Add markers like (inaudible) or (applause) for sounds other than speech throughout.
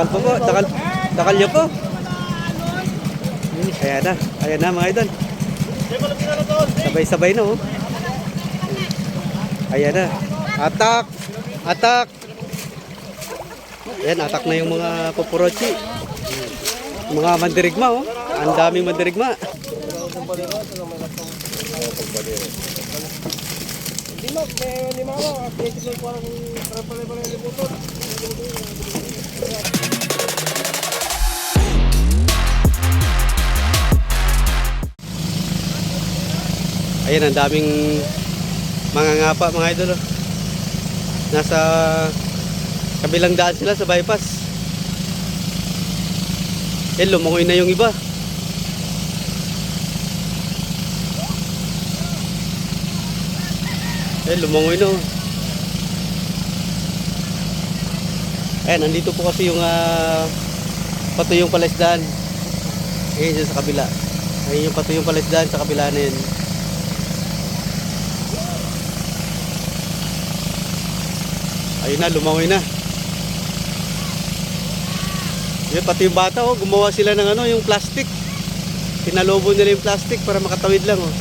Dakal po po. Dakal, dakal niyo po. Ayan na. Ayan na mga idol. Sabay-sabay na oh. Ayan na. Atak! Atak! Ayan, atak na yung mga pupurochi. Mga mandirigma oh. Ang daming mandirigma. Ayan, ang daming mga ngapa mga idol. oh. Nasa kabilang daan sila sa bypass. Eh, lumungoy na yung iba. Eh, lumungoy na. Ayan, nandito po kasi yung uh, patuyong palaisdaan. Ayan, sa kabila. Ayan yung patuyong palaisdaan sa kabila na yun. Ayun na, lumangoy na. Yun, pati yung bata, oh, gumawa sila ng ano, yung plastic. Pinalobo nila yung plastic para makatawid lang, oh.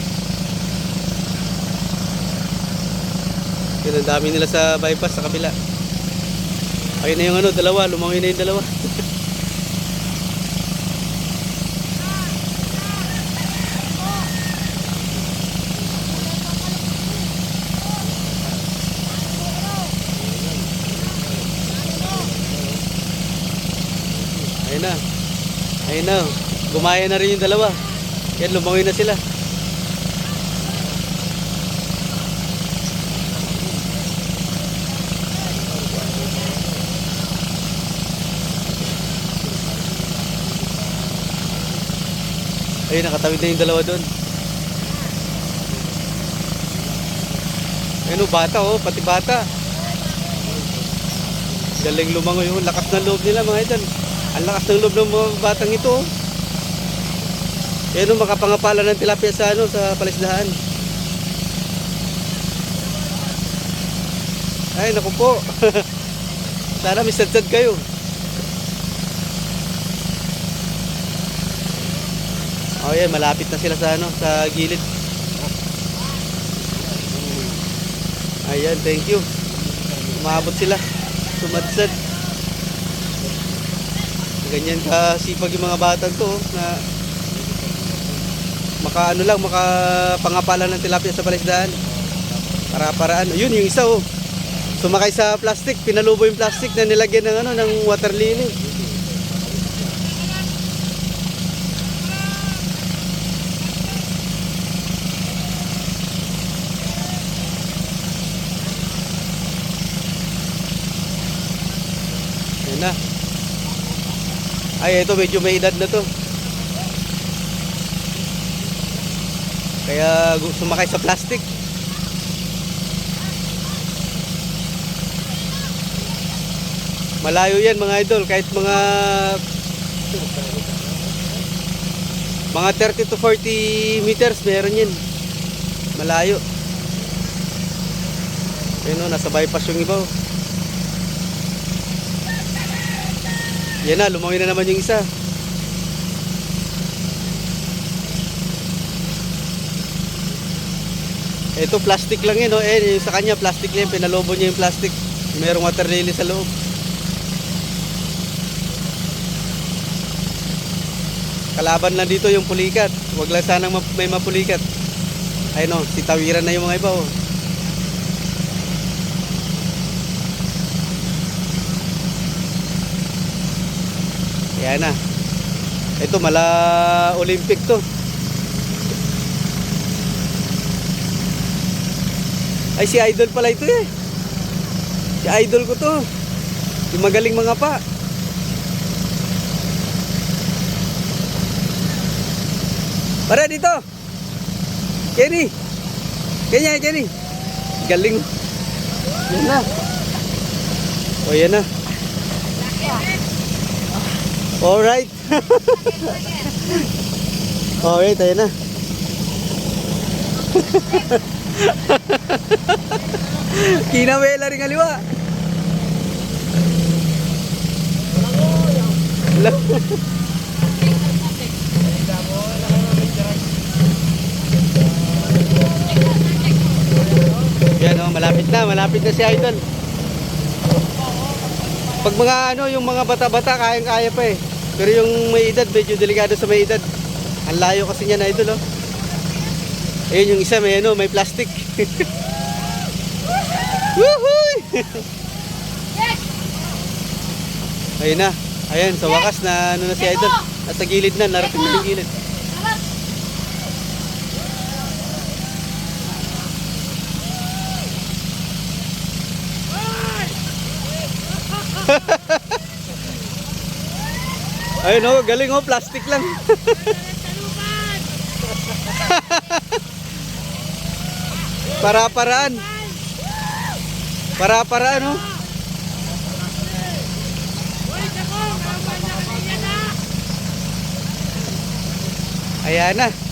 Yun, ang dami nila sa bypass sa kabila. Ayun na yung ano, dalawa, lumangoy na yung dalawa. Ayun na. Ayun na. Gumaya na rin yung dalawa. Yan, lumangoy na sila. Ayun, nakatawid na yung dalawa doon. Ayun, oh, bata oh, pati bata. Galing lumangoy yung lakas ng loob nila mga idol. Ang lakas ng loob ng mga batang ito. Yan o, makapangapala ng tilapia sa ano, sa palisdahan. Ay, naku po. (laughs) Sana may sad kayo. Oh, yan, malapit na sila sa ano, sa gilid. Ayan, thank you. Umabot sila. Sumadsad. Ganyan ka sipag yung mga batang to na maka ano lang, makapangapala ng tilapia sa palisdaan. Para paraan. Yun yung isa oh. Sumakay sa plastic, pinalubo yung plastic na nilagyan ng ano ng water lily. Yan na. Ay, ito medyo may edad na to. Kaya sumakay sa plastic. Malayo yan mga idol, kahit mga mga 30 to 40 meters meron yan. Malayo. Ayun o, nasa bypass yung iba. oh. Yan na, lumangoy na naman yung isa. Ito plastic lang yun, oh. eh, yung sa kanya plastic lang, pinalobo niya yung plastic. Merong water lily sa loob. Kalaban lang dito yung pulikat. Huwag lang sanang may mapulikat. Ayun oh, si tawiran na yung mga iba oh. Yan na. Ito mala Olympic to. Ay si idol pala ito eh. Si idol ko to. Yung magaling mga pa. Para dito. Kenny. Kenya, Kenny. Galing. Yan na. O yan na. Alright. (laughs) Alright, ayan na. (laughs) Kinawela rin aliwa. (laughs) Yan oh, malapit na, malapit na si Idol. Pag mga ano, yung mga bata-bata, kayang-kaya pa eh. Pero yung may edad, medyo delikado sa may edad. Ang layo kasi niya na Idol oh. Ayun yung isa, may ano, may plastic. (laughs) Woohoo! (laughs) Ayun na. Ayun, sa wakas na ano na si Idol. Nasa gilid na, narating na yung gilid. Ayun oh, galing oh, plastic lang. (laughs) Para-paraan. Para-paraan oh. Ayan na.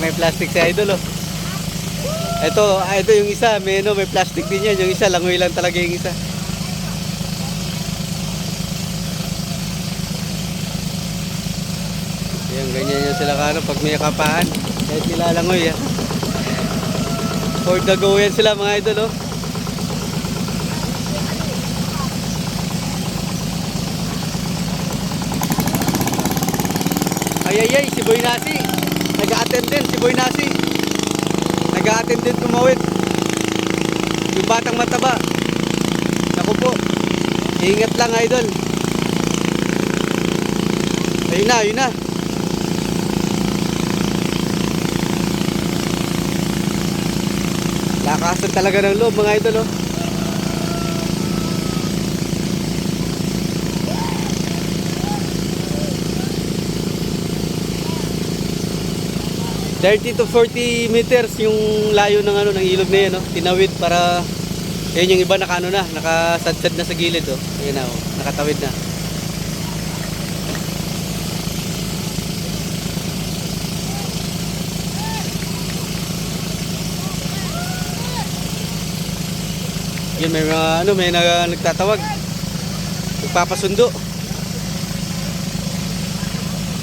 May plastic si Idol oh. Ito, ah, ito yung isa, may, ano, may plastic din yan. Yung isa, langoy lang talaga yung isa. Yan, ganyan yan sila kano pag may kapaan. Kahit nilalangoy yan. For the go yan sila mga idol oh. Ay ay ay, si Boy Nasi. Nag-a-attend din si Boy Nasi. Nag-a-attend din tumawid. Yung batang mataba. Naku po. Ingat lang idol. Ayun na, ayun na. Lakasan talaga ng loob mga idol oh. Thirty to 40 meters yung layo ng ano ng ilog na yan, no? Tinawid para yan yung iba naka ano na, nakasadsad na sa gilid, oh. Ayun na, oh. Nakatawid na. Yun, may mga, ano, may nag, nagtatawag. Nagpapasundo.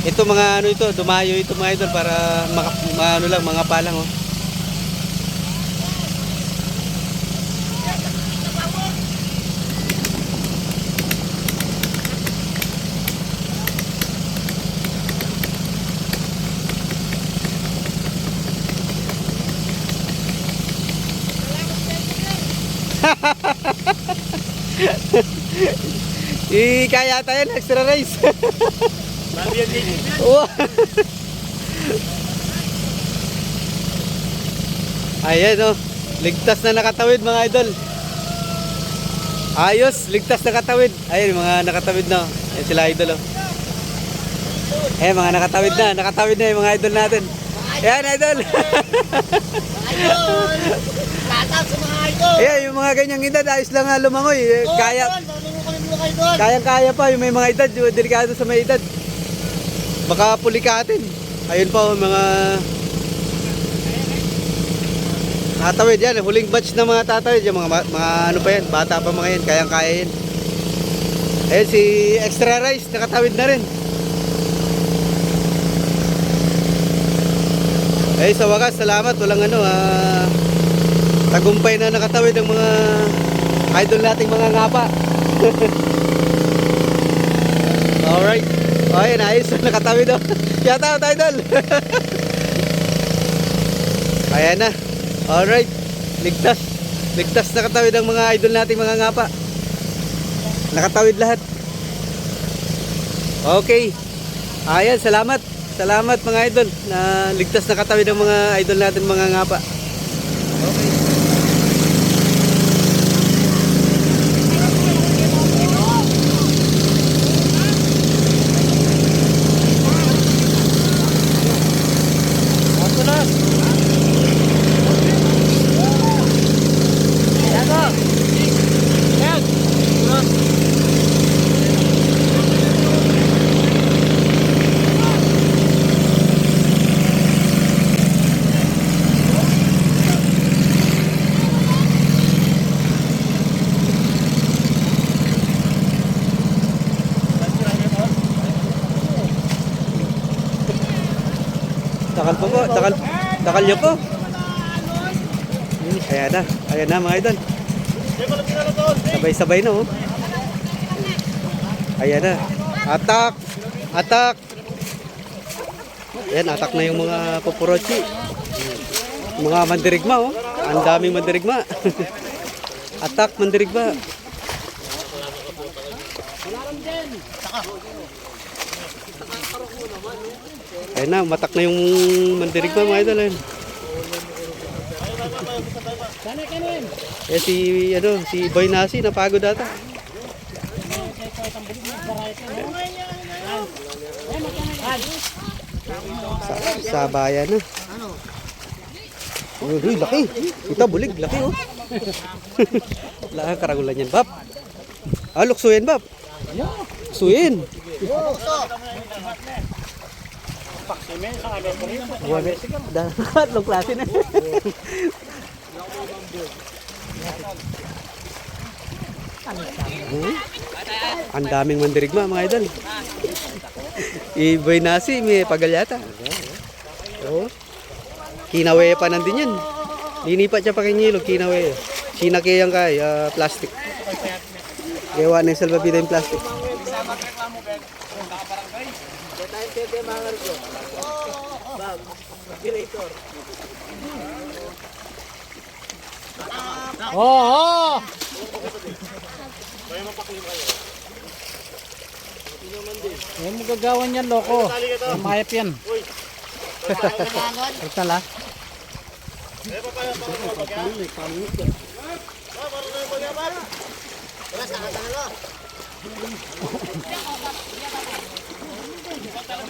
Ito mga ano ito, dumayo ito mga idol para maka, ano lang, mga palang oh. (laughs) I kaya tayo extra rice. (laughs) Wow. Ayan oh. Ligtas na nakatawid mga idol. Ayos, ligtas nakatawid. Ayan mga nakatawid na. oh. Ayan sila idol oh. Eh mga nakatawid na, nakatawid na yung mga idol natin. Ayan idol. Idol! Lahat sa mga idol! Ayan yung mga ganyang edad ayos lang nga lumangoy. Eh, Oo, Kaya idol, marunong kami mga idol. Kayang-kaya pa yung may mga edad, delikado sa may edad. Baka pulikatin. Ayun pa oh, mga Tatawid yan, huling batch na mga tatawid, yung mga, mga ano pa yan, bata pa mga yan, kayang-kaya yan. Ayun si Extra Rice, nakatawid na rin. Eh sa wakas, salamat, walang ano, ah, tagumpay na nakatawid ang mga idol nating mga ngapa. (laughs) Alright. Oh, ayun, ayos. Nakatawid daw. Shout out, idol. Ayan na. Alright. Ligtas. Ligtas nakatawid ang mga idol nating mga ngapa. Nakatawid lahat. Okay. Ayan, salamat. Salamat mga idol na ligtas nakatawid ang mga idol natin mga ngapa. Okay. Ako na. Dakal po po, dakal, niyo po. Hmm, Ayan na, ayan na mga idol. Sabay-sabay na oh. Ayan na. Atak! Atak! Ayan, atak na yung mga pupurochi. Mga mandirigma oh. Ang daming mandirigma. (laughs) atak, mandirigma. Ayan na, matak na yung mandirigma mga idol. Ayan. Eh si ano, si Boy Nasi napagod ata. Sa, sa bayan na. Uy, laki. Kita bulig, laki oh. (laughs) Wala karagulan yan, Bab. Ah, luksuin, Bab. Luksuin. Wala. Tatlong (laughs) klase na. Hmm? Ang daming mandirigma mga idol. Iboy nasi, may pagalyata. Oo. Kinawe pa nandun yan. Linipat siya pa kay Nilo, kinawe. Sinake yan kay, ah, plastic. Gawa na yung salvavida yung plastic. Oo! Yan mo gagawan yan, loko. Mayap yan. Ito la.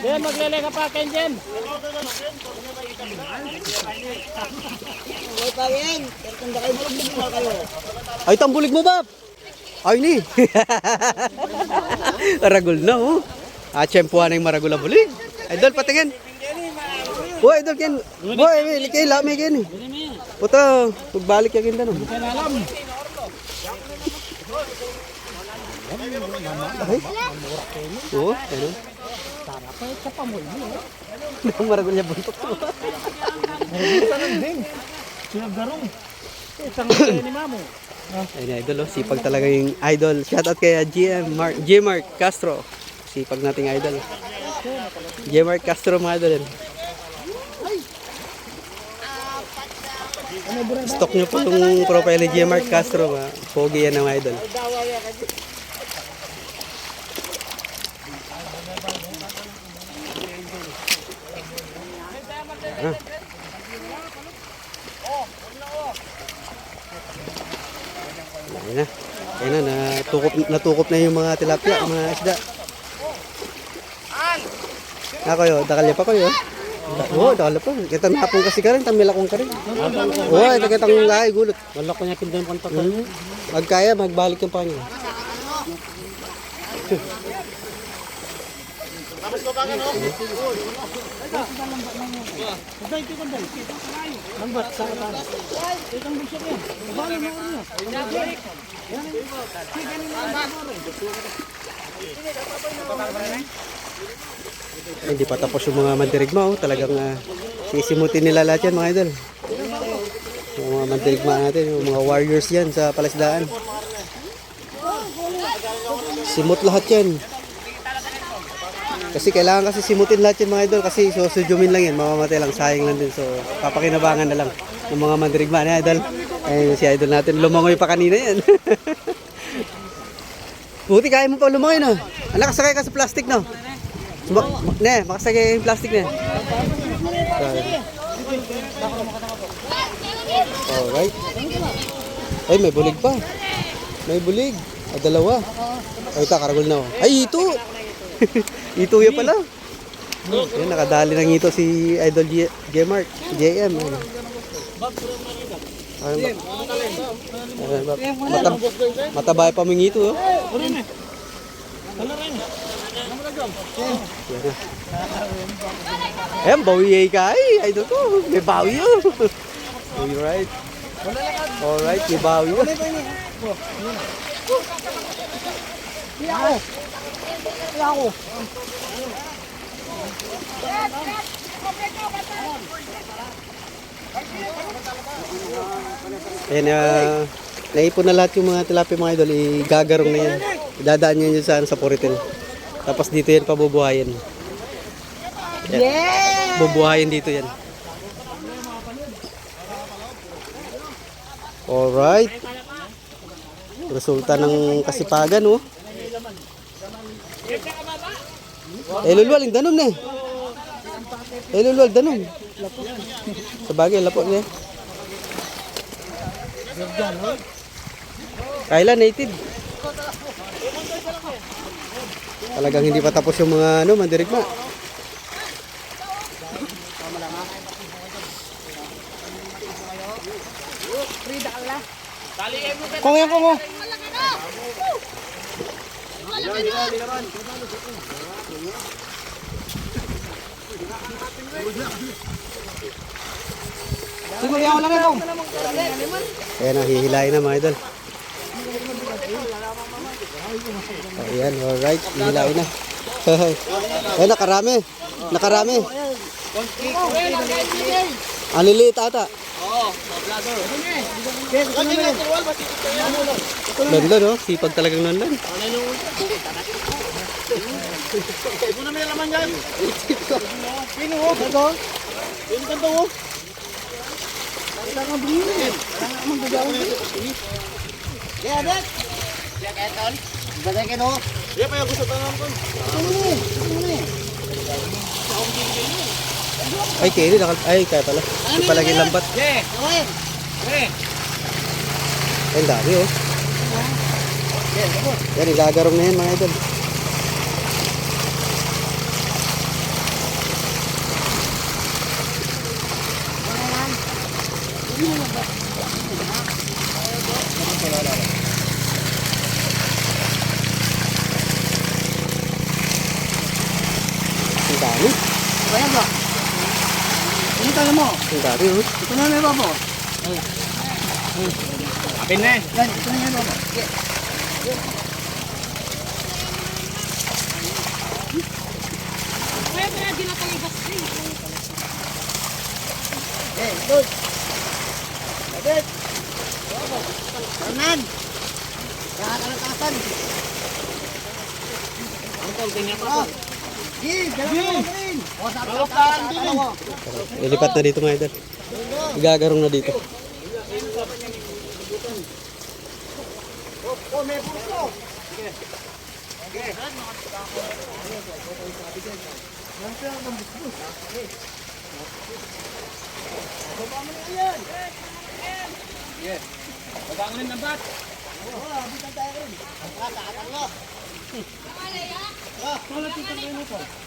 Yan, maglele ka pa, Kenjen. May pa yan. Pero kung kayo bulog mo kayo. Ay, tambulig mo, Bab! Ay, ni. (laughs) Ragol na, oh. Ah, tsempuhan na yung maragol na bulig. Idol, patingin. Oh, idol, ken. Boy, may kay lami ken. Puto, pagbalik ka kin tanong. Yan alam. Ay. Oh, ano? Pahit ka pa mo. Ang maragol niya buntot. Sinagdarong. Isang kaya ni Mamo. Ayun, idol, oh. Sipag talaga yung idol. Shoutout kay ah, GM, Mark, G. Mark Castro. Sipag nating idol. G. Mark Castro, mga idol. yan. Stock nyo po yung profile ni G. Mark Castro. Ma. Pogi yan ng idol. Ah. Ayun na. Ayun na, natukop, natukop na yung mga tilapia, mga isda. Ako yo, dakal pa ko yo. Oo, dakal pa. Kita napong kasi ka rin, tamila kong ka rin. Oo, ito kitang lahay, gulot. Wala ko niya pindan kontak. Hmm. Magkaya, magbalik yung pangyo. Lambat sa katan. Itang bisyak yan. Balo na niya. Ay, Hindi pa tapos yung mga mandirigma, oh. Talagang uh, sisimutin nila lahat yan, mga idol. Yung mga mandirigma natin, yung mga warriors yan sa palasdaan. Simut lahat yan. Kasi kailangan kasi simutin lahat yan mga idol kasi susudyumin lang yan, mamamatay lang, sayang lang din. So, papakinabangan na lang ng mga mandirigma na idol. Ayun si idol natin, lumangoy pa kanina yan. (laughs) Buti kaya mo pa lumangoy no. Ang nakasakay ka sa plastic no. Ma ma- ne, makasakay yung plastic ne. Alright. Ay, may bulig pa. May bulig. Ay, dalawa. Ay, ito, karagol na. oh. Ay, ito. (laughs) ito yan pala. Yan, nakadali ng ito si Idol G- J-Mark. JM. Ba? Matab matabay pa mong ito. Oh. Yan na. Ayan, bawi ka ay. Idol ko. May bawi yun. Alright. Alright, may bawi yun. Ayan, uh, naipon na lahat yung mga tilapia mga idol. Igagarong na yan. Idadaan yan yun sa, ano, sa poritel. Tapos dito yan pabubuhayin. Yeah! Bubuhayin dito yan. Alright. Resulta ng kasipagan, oh. Eh, lulwal, yung danom na eh. Eh, lulwal, danom. Sa bagay, lapo niya. Kailan native? Talagang hindi pa tapos yung mga ano, mandirigma. Kung yan ko mo. Siguro yan ko lang ito. Ayan, nahihilain na mga idol. Ayan, alright. Hihilain na. (laughs) Ayan, nakarami. Nakarami. Ang liliit ata. Lanlan, oh. Sipag talagang lanlan. Yeah, Dad! Yeah, Keton. Bagay ka no? Ay, kaya ini. Nakal- ay, kaya pala. Hindi pala yung lambat. Okay. Ay, ang dami, oh. Yan, igagarong na yan, mga idol. Ang dami. Ayan ba? Ano tayo Ang oh. Ito na na mo. Apin na eh. Yan, ito na yan mo. Eh, good. David! Hernan! Nakakalatasan! Oh. Gi, dalawa mo rin! O, sabi ko, dalawa. Lilipat na dito, mga idol. Igagarong na dito. Oh, may puso! Babangonin ng bat. Hinano na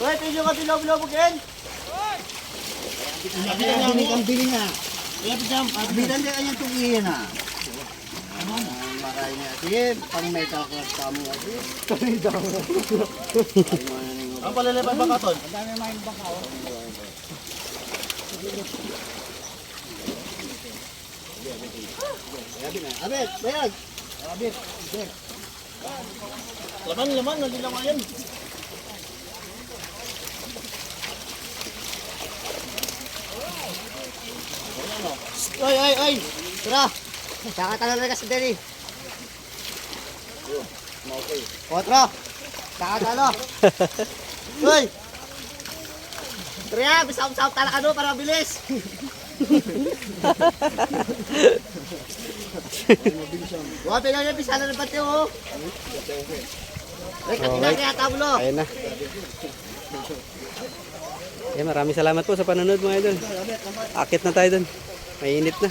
Hoy, pwede ka bilog-bilog yan. Bili kang bili nga. Bilan ka kanyang tugihin ha. Ano na, maray niya. Sige, pang may takot ka mo. Ang palilipan baka ton? Abet, bayag. Laman, laman, nandilang yan. Oy, oy, oy. Tara. Kakatalo na kasi Denny. Otro. Kakatalo. (laughs) Uy. Tara, bisawsaw tala ano para (laughs) bilis. Wala na bisala ng batyo oh. Ay, katina kaya tabulo. Ayan na. Eh, maraming salamat po sa panonood mga idol. Akit na tayo dun. Mainit na.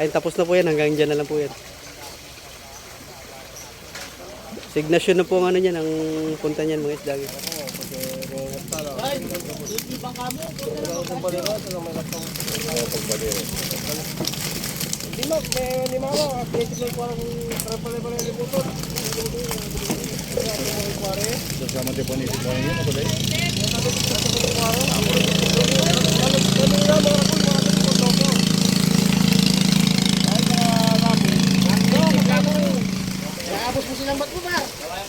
Ayun, tapos na po yan. Hanggang dyan na lang po yan. Signasyon na po ang ano niyan, ang punta niyan mga isda. Lima, may lima ako. At dito ko parang pare-pare libuton. Naabos mo silang ba't mo ba?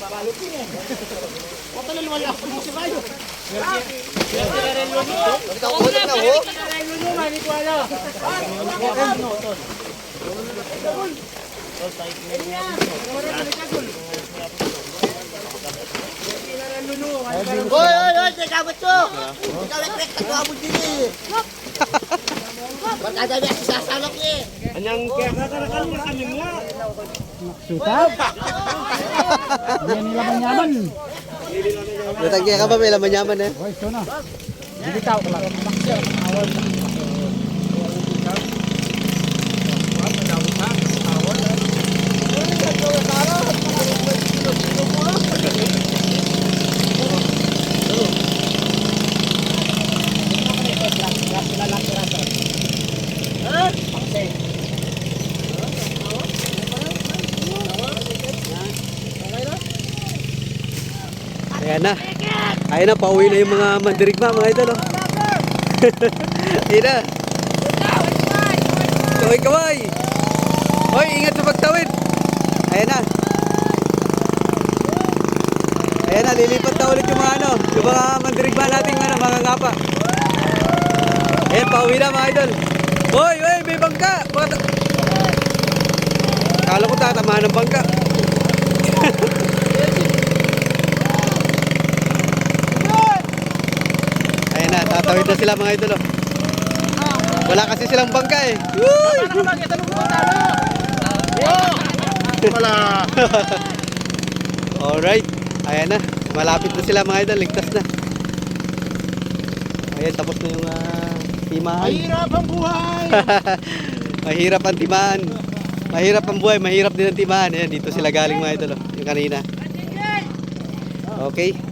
Babalutin eh. Huwag ka na lumala ako mo si Mayo. Hoy, hoy, hoy, teka mo to. Ikaw yung kwek, tago mo din eh. Barkada niya, sasalok niya eh. Anyang kaya kakarakan mo kami nga. Natagya ka ba may laman yaman eh? Ayan na. Ayan na, pauwi na yung mga mandirigma, mga idol. Oh. (laughs) Ayan na. Kaway, kaway. Hoy, ingat sa pagtawid. Ayan na. Ayan na, lilipat na ulit yung mga ano, yung mga mandirigma nating ano, mga ngapa. Ayan, pauwi na mga idol. Hoy, hoy, may bangka. Mga ta- Kala ko tatamaan ng bangka. (laughs) Ayan na, tatawid na sila mga idol. Oh. Wala kasi silang bangka eh. Woo! Wala. (laughs) Alright. Ayan na. Malapit na sila mga idol. Ligtas na. Ayan, tapos na yung uh, timahan. Mahirap ang buhay. (laughs) mahirap ang timahan. Mahirap ang buhay. Mahirap din ang timahan. Ayan, dito sila galing mga idol. Oh. Yung kanina. Okay.